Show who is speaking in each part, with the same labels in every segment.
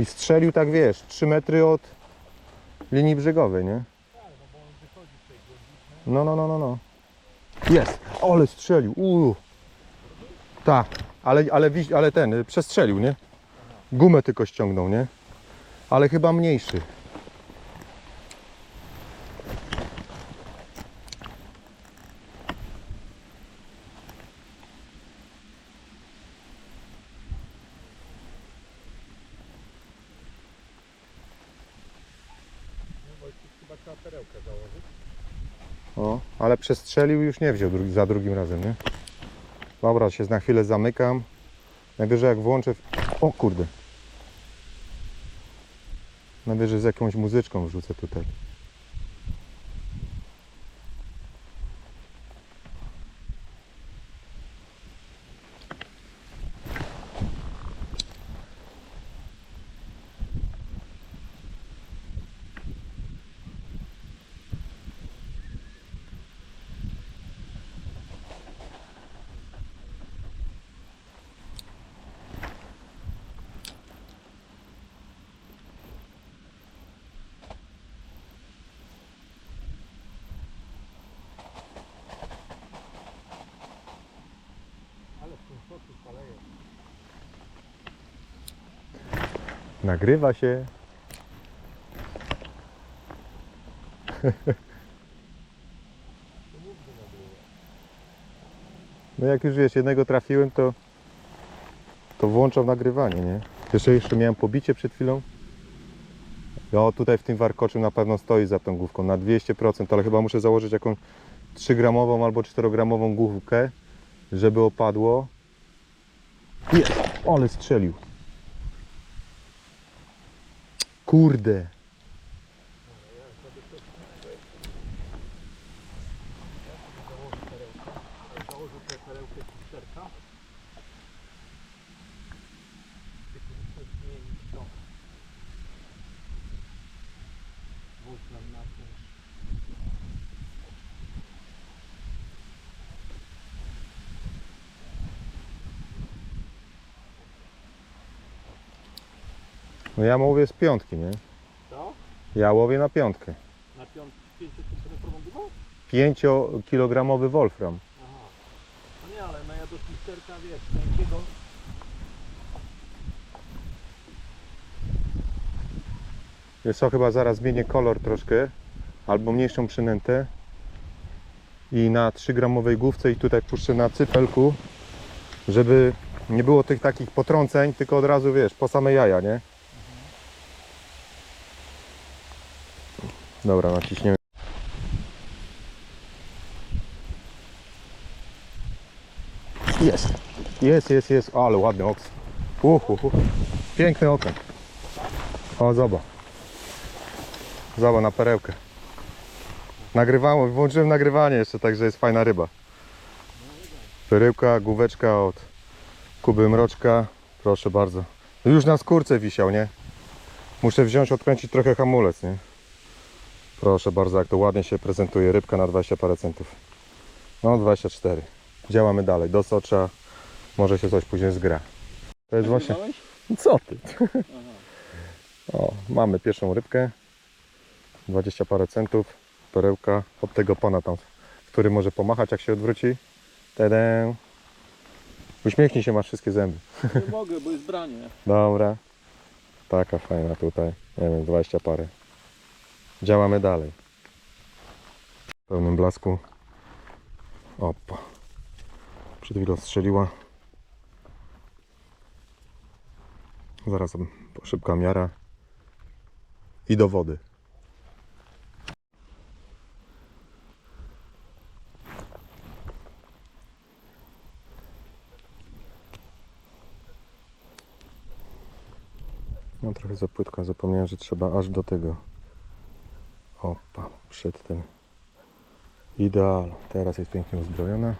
Speaker 1: I strzelił tak wiesz, 3 metry od linii brzegowej, nie? No, no, no, no, no. Jest! Ale strzelił! Uuu. Tak, ale, ale, ale ten, y, przestrzelił, nie? Gumę tylko ściągnął, nie? Ale chyba mniejszy.
Speaker 2: Chyba trzeba perełkę założyć.
Speaker 1: O, ale przestrzelił już nie wziął za drugim razem, nie? Dobra, się na chwilę zamykam. Najwyżej jak włączę... O kurde. Najwyżej z jakąś muzyczką wrzucę tutaj.
Speaker 2: Ale w tym soku szaleje.
Speaker 1: Nagrywa się. No jak już wiesz, jednego trafiłem, to to włączam nagrywanie, nie? Jeszcze jeszcze miałem pobicie przed chwilą. No tutaj w tym warkoczu na pewno stoi za tą główką na 200%, ale chyba muszę założyć jakąś 3 gramową albo 4 gramową główkę, żeby opadło. Jest, ale strzelił. Kurde.
Speaker 2: Założę tę perełkę z lusterka. Tylko muszę zmienić to. Wóz nam napiąć.
Speaker 1: No ja łowię z piątki, nie?
Speaker 2: Co?
Speaker 1: Ja łowię na piątkę.
Speaker 2: Na piąt 5 cm gumą?
Speaker 1: 5-kilogramowy wolfram.
Speaker 2: Aha. No nie, ale no ja do lusterka wiesz, takiego
Speaker 1: Wiesz co, chyba zaraz zmienię kolor troszkę, albo mniejszą przynętę i na 3 gramowej główce i tutaj puszczę na cypelku, żeby nie było tych takich potrąceń, tylko od razu wiesz, po same jaja, nie? Dobra, naciśniemy. Jest, jest, jest, jest, ale ładny oks. Uhu, uhu. Piękny okon. O, zobacz. Zobacz na perełkę. Nagrywało, włączyłem nagrywanie jeszcze, także jest fajna ryba. Perełka, główeczka od Kuby Mroczka. Proszę bardzo. Już na skórce wisiał, nie? Muszę wziąć, odkręcić trochę hamulec, nie? Proszę bardzo, jak to ładnie się prezentuje. Rybka na 20 parę centów. No 24. Działamy dalej. Do socza. Może się coś później zgra. To jest właśnie... Co ty? O, mamy pierwszą rybkę. 20 parę centów. Perełka od tego pana tam, który może pomachać jak się odwróci. Tedę. Uśmiechnij się, masz wszystkie zęby.
Speaker 2: Nie mogę, bo jest branie.
Speaker 1: Dobra. Taka fajna tutaj. Nie wiem, 20 parę. Działamy dalej. W pełnym blasku. Opa. Przed chwilą strzeliła. Zaraz szybka miara. I do wody. No trochę za płytka, zapomniałem, że trzeba aż do tego. Opa, przed tym. Ideal. Teraz jest pięknie uzbrojona.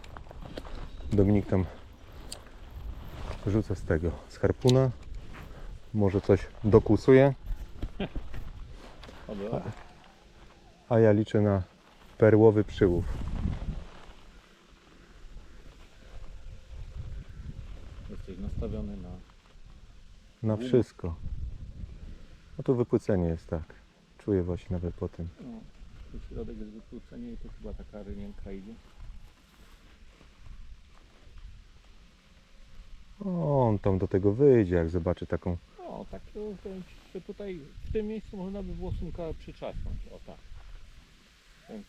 Speaker 1: Dominik tam rzucę z tego, z harpuna. Może coś dokusuje,
Speaker 2: Dobra.
Speaker 1: a ja liczę na perłowy przyłów.
Speaker 2: Jesteś nastawiony na
Speaker 1: Na wszystko. No tu wypłycenie jest tak. Czuję właśnie nawet po tym.
Speaker 2: No, tu środek jest wykluczenie i to chyba taka rynienka idzie.
Speaker 1: O, on tam do tego wyjdzie, jak zobaczy taką.
Speaker 2: O, tak, to tutaj w tym miejscu można by było przyczasnąć. O tak.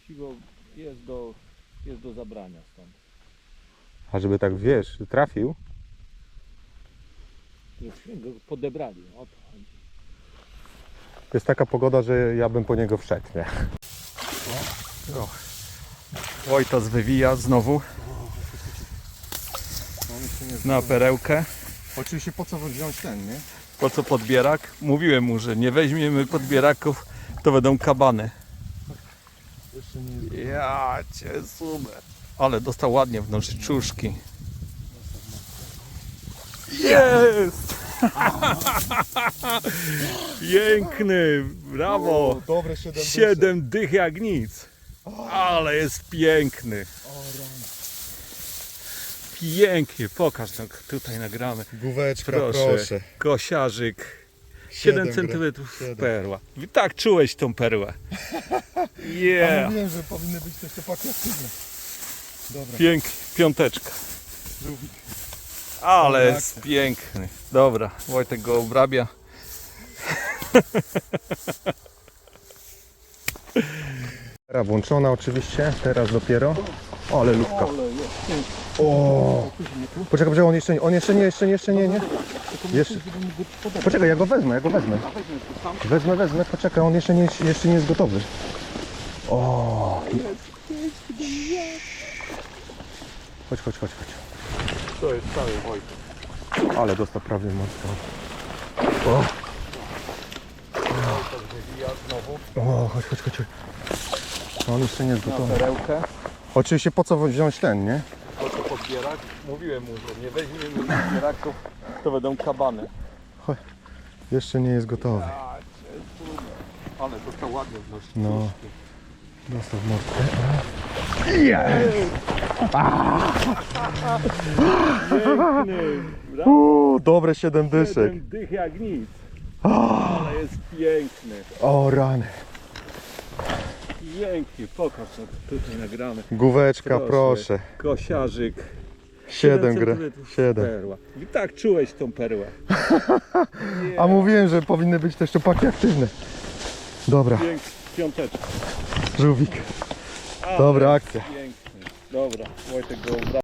Speaker 2: Ci, bo jest do, jest do zabrania stąd.
Speaker 1: A żeby tak wiesz, trafił.
Speaker 2: Żebyśmy go podebrali. O to chodzi.
Speaker 1: Jest taka pogoda, że ja bym po niego wszedł, nie?
Speaker 3: Wojtas wywija znowu na perełkę.
Speaker 1: Oczywiście po co wziąć ten, nie?
Speaker 3: Po co podbierak? Mówiłem mu, że nie weźmiemy podbieraków, to będą kabany.
Speaker 1: Jeszcze nie jest.
Speaker 3: Ja cię super. Ale dostał ładnie w nożyczuszki. Jest! Piękny, brawo!
Speaker 1: Dobre 7
Speaker 3: Siedem dych jak nic. Ale jest piękny. Pięknie, pokaż no, tutaj nagramy.
Speaker 1: Główeczka,
Speaker 3: Proszę.
Speaker 1: proszę.
Speaker 3: Kosiarzyk. 7
Speaker 1: Siedem gra-
Speaker 3: cm
Speaker 1: siedem.
Speaker 3: perła. Tak czułeś tą perłę.
Speaker 1: A
Speaker 3: Yeah.
Speaker 1: mówiłem, że powinny być też chłopaki aktywne. Dobra.
Speaker 3: Pięknie, piąteczka. Ale jest piękny. Dobra, Wojtek go obrabia.
Speaker 1: Kamera włączona oczywiście, teraz dopiero. O, ale lubka. O! Poczekaj, poczekaj, on jeszcze nie, on jeszcze nie, jeszcze nie, jeszcze nie, nie. Jeszcze. Poczekaj, ja go wezmę, ja go wezmę. Wezmę, wezmę, poczekaj, on jeszcze nie, jeszcze nie jest gotowy. O! Chodź, chodź, chodź, chodź.
Speaker 3: To jest cały Wojtek.
Speaker 1: Ale dostał prawie mocno. O! O, chodź, chodź, chodź. chodź. On jeszcze nie jest
Speaker 3: Na
Speaker 1: gotowy.
Speaker 3: perełkę.
Speaker 1: Oczywiście po co wziąć ten, nie?
Speaker 3: Po co podbierak? Mówiłem mu, że nie weźmiemy podbieraków, to będą kabany.
Speaker 1: Jeszcze nie jest gotowy.
Speaker 3: Ale dostał ładnie w nożyczuszki.
Speaker 1: No. Dostał w mordkę.
Speaker 3: Piękny.
Speaker 1: Uuu, dobre 7 dyszek.
Speaker 3: Siedem dych jak nic. Ale jest piękny.
Speaker 1: O rany.
Speaker 3: Pięknie, pokaż no, tutaj nagramy.
Speaker 1: Główeczka,
Speaker 3: Proszę. Kosiarzyk.
Speaker 1: 7 gra.
Speaker 3: centymetrów
Speaker 1: 7.
Speaker 3: Perła. I tak czułeś tą perłę.
Speaker 1: A mówiłem, że powinny być też chłopaki aktywne. Dobra,
Speaker 3: Piękny, piąteczka.
Speaker 1: żółwik. Dobra akcja.
Speaker 3: Piękny. Dobra, Wojtek go obra.